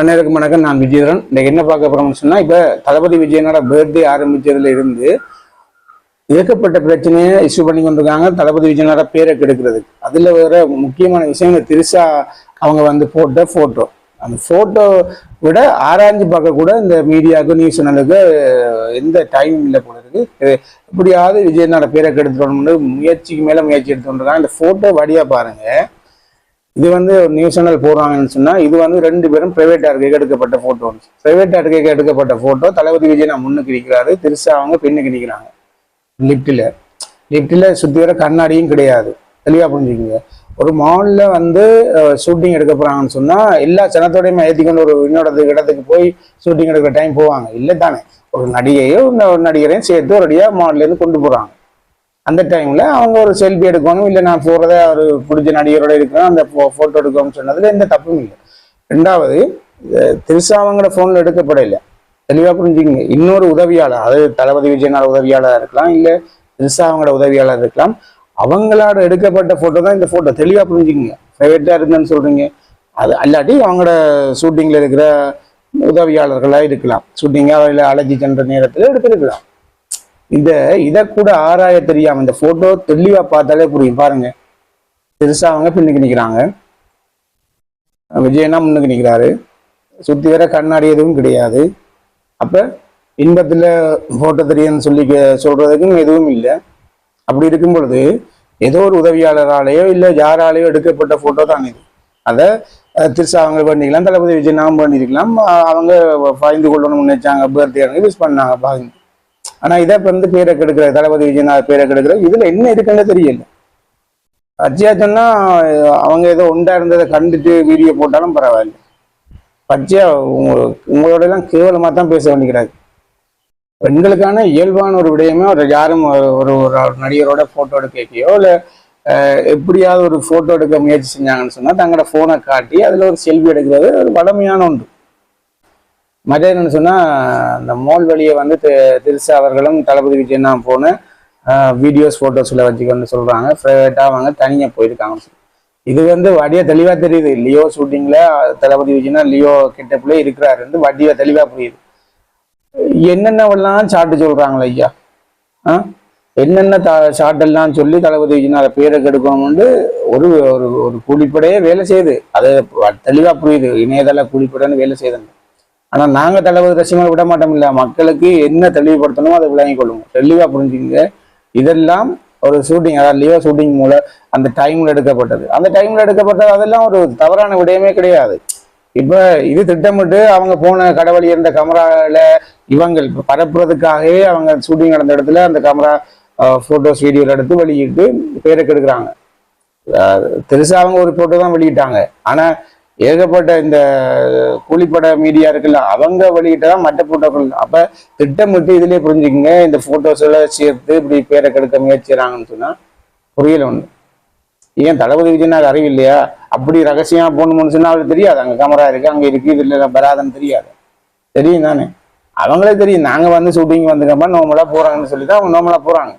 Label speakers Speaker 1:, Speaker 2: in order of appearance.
Speaker 1: அனைவருக்கும் வணக்கம். நான் விஜயதரன். இன்னைக்கு என்ன பார்க்க போறோம்னு சொன்னா இப்ப தளபதி விஜயனோட பர்த்டே ஆரம்பிச்சதுல இருந்து ஏகப்பட்ட பிரச்சனையை இஷ்யூ பண்ணி கொண்டிருக்காங்க. தளபதி விஜயனோட பேரை கெடுக்கிறது. அதுல வேற முக்கியமான விஷயம் இந்த திருசா அவங்க வந்து போட்ட போட்டோ அந்த போட்டோ விட ஆராய்ஞ்சு பார்க்க கூட இந்த மீடியாவுக்கு நியூஸ் சேனலுக்கு எந்த டைம் இல்லை போல இருக்கு. எப்படியாவது விஜயனோட பேரை கெடுத்துடணும்னு முயற்சிக்கு மேல முயற்சி எடுத்து இந்த போட்டோ வழியா பாருங்க. இது வந்து ஒரு நியூஸ் சேனல் போடுறாங்கன்னு சொன்னா இது வந்து ரெண்டு பேரும் பிரைவேட் ஆர்கேக்கு எடுக்கப்பட்ட போட்டோ பிரைவேட் ஆர்கேக்கு எடுக்கப்பட்ட போட்டோ தளபதி விஜய் நான் முன்னுக்கு நிற்கிறாரு. திருசா அவங்க பின்னுக்கு நிற்கிறாங்க. லிப்டில் லிப்டில் சுற்றி வர கண்ணாடியும் கிடையாது. தெளிவா புரிஞ்சுக்கங்க. ஒரு மால்ல வந்து ஷூட்டிங் எடுக்க போறாங்கன்னு சொன்னால் எல்லா சனத்தோடையுமே ஏற்றி கொண்டு ஒரு இன்னொரு இடத்துக்கு போய் ஷூட்டிங் எடுக்கிற டைம் போவாங்க. இல்லை தானே ஒரு நடிகையோ ஒரு நடிகரையும் சேர்த்து ஒரு அடியாக மால்ல இருந்து கொண்டு போகிறாங்க அந்த டைம்ல அவங்க ஒரு செல்ஃபி எடுக்கணும் இல்லை நான் போறத ஒரு பிடிச்ச நடிகரோட இருக்கணும் அந்த போட்டோ எடுக்கணும்னு சொன்னதுல எந்த தப்பும் இல்லை. ரெண்டாவது அஹ் ஃபோனில் அவங்களோட போன்ல எடுக்கப்படல தெளிவா இன்னொரு உதவியாளர் அது தளபதி விஜயனால உதவியாளர் இருக்கலாம் இல்ல திருசா உதவியாளர் இருக்கலாம் அவங்களோட எடுக்கப்பட்ட போட்டோ தான் இந்த போட்டோ தெளிவா புரிஞ்சுங்க ப்ரைவேட்டாக இருந்தேன்னு சொல்றீங்க. அது அல்லாட்டி அவங்களோட ஷூட்டிங்ல இருக்கிற உதவியாளர்களா இருக்கலாம். ஷூட்டிங்காக இல்லை அழைச்சி சென்ற நேரத்தில் எடுத்திருக்கலாம். இந்த இதை கூட ஆராய தெரியாம இந்த போட்டோ தெளிவா பார்த்தாலே புரியும். பாருங்க. பெருசா அவங்க பின்னுக்கு நிக்கிறாங்க. விஜயனா முன்னுக்கு நிக்கிறாரு? சுத்தி வர கண்ணாடி எதுவும் கிடையாது. அப்ப இன்பத்துல போட்டோ தெரியும்னு சொல்லி கே- சொல்றதுக்கும் எதுவும் இல்லை. அப்படி இருக்கும் பொழுது ஏதோ ஒரு உதவியாளராலேயோ இல்லை யாராலேயோ எடுக்கப்பட்ட போட்டோ தான் இது. அதை திருசா அவங்க பண்ணிக்கலாம் தளபதி விஜய் நாம் பண்ணிருக்கலாம். அவங்க பயந்து கொள்ளணும்னு நினைச்சாங்க பர்த்டே யூஸ் பண்ணாங்க பாருங்க. ஆனா இதை வந்து பேரை கெடுக்கிற தளபதி விஜயநாத் பேரை கெடுக்கிற இதுல என்ன இருக்குன்னு தெரியல. பச்சையா சொன்னா அவங்க ஏதோ உண்டா இருந்ததை கண்டுட்டு வீடியோ போட்டாலும் பரவாயில்ல. பச்சையா உங்களுக்கு உங்களோட எல்லாம் கேவலமா தான் பேச வேண்டிக்கிறாங்க. பெண்களுக்கான இயல்பான ஒரு விடயமே ஒரு யாரும் ஒரு ஒரு நடிகரோட போட்டோ எடுக்கையோ இல்ல எப்படியாவது ஒரு போட்டோ எடுக்க முயற்சி செஞ்சாங்கன்னு சொன்னா தங்களோட போனை காட்டி அதுல ஒரு செல்ஃபி எடுக்கிறது ஒரு வளமையான ஒன்று. மற்ற என்னன்னு சொன்னால் அந்த மோல் வழியை வந்து தி- திருசா அவர்களும் தளபதி விஜயன் தான் போன வீடியோஸ் ஃபோட்டோஸில் வச்சுக்கணும்னு சொல்கிறாங்க ப்ரைவேட்டாக அவங்க தனியாக போயிருக்காங்க. இது வந்து வடியா தெளிவாக தெரியுது. லியோ ஷூட்டிங்கில் தளபதி விஜயனா லியோ கிட்டப்புல இருக்கிறாரு வடிவா தெளிவாக புரியுது. என்னென்னவெல்லாம் சாட்டு சொல்கிறாங்களே ஐயா? ஆ? என்னென்ன த சாட்டெல்லாம் சொல்லி தளபதி விஜய் அதை பேரை கெடுக்கணும்னு ஒரு ஒரு ஒரு கூலிப்படையே வேலை செய்யுது. அது தெளிவாக புரியுது. இணையதள கூலிப்படைன்னு வேலை செய்யுதுங்க ஆனா நாங்க தளபதி ரசிகங்களை விட மாட்டோம் இல்ல மக்களுக்கு என்ன தெளிவுபடுத்தணுமோ அதை விளங்கிக் கொள்ளுவோம் தெளிவா புரிஞ்சுங்க இதெல்லாம் ஒரு ஷூட்டிங் அதாவது லியோ ஷூட்டிங் மூலம் அந்த டைம்ல எடுக்கப்பட்டது. அந்த டைம்ல எடுக்கப்பட்டது அதெல்லாம் ஒரு தவறான விடயமே கிடையாது. இப்ப இது திட்டமிட்டு அவங்க போன கடவுளி இருந்த கமரால இவங்க பரப்புறதுக்காகவே அவங்க ஷூட்டிங் நடந்த இடத்துல அந்த கமரா போட்டோஸ் வீடியோல எடுத்து வெளியிட்டு பேரை கெடுக்கிறாங்க. அஹ் அவங்க ஒரு போட்டோ தான் வெளியிட்டாங்க. ஆனா ஏகப்பட்ட இந்த கூலிப்பட மீடியா இருக்குல்ல அவங்க வெளியிட்டதான் மற்ற போட்டோக்கள் அப்ப திட்டமிட்டு இதுலயே புரிஞ்சுக்கங்க இந்த போட்டோஸ் எல்லாம் சேர்த்து இப்படி பேரை கெடுக்க முயற்சிறாங்கன்னு சொன்னா புரியல ஒண்ணு. ஏன் தளபதி விஜயனாக்கு அறிவு இல்லையா? அப்படி ரகசியமா போகணும்னு சொன்னா அவளுக்கு தெரியாது. அங்க கேமரா இருக்கு அங்க இருக்கு இதுல வராதுன்னு தெரியாது. தெரியும் தானே? அவங்களே தெரியும். நாங்க வந்து ஷூட்டிங் வந்துக்கப்ப நோமலா போறாங்கன்னு சொல்லி தான் அவங்க நோமலாக போறாங்க.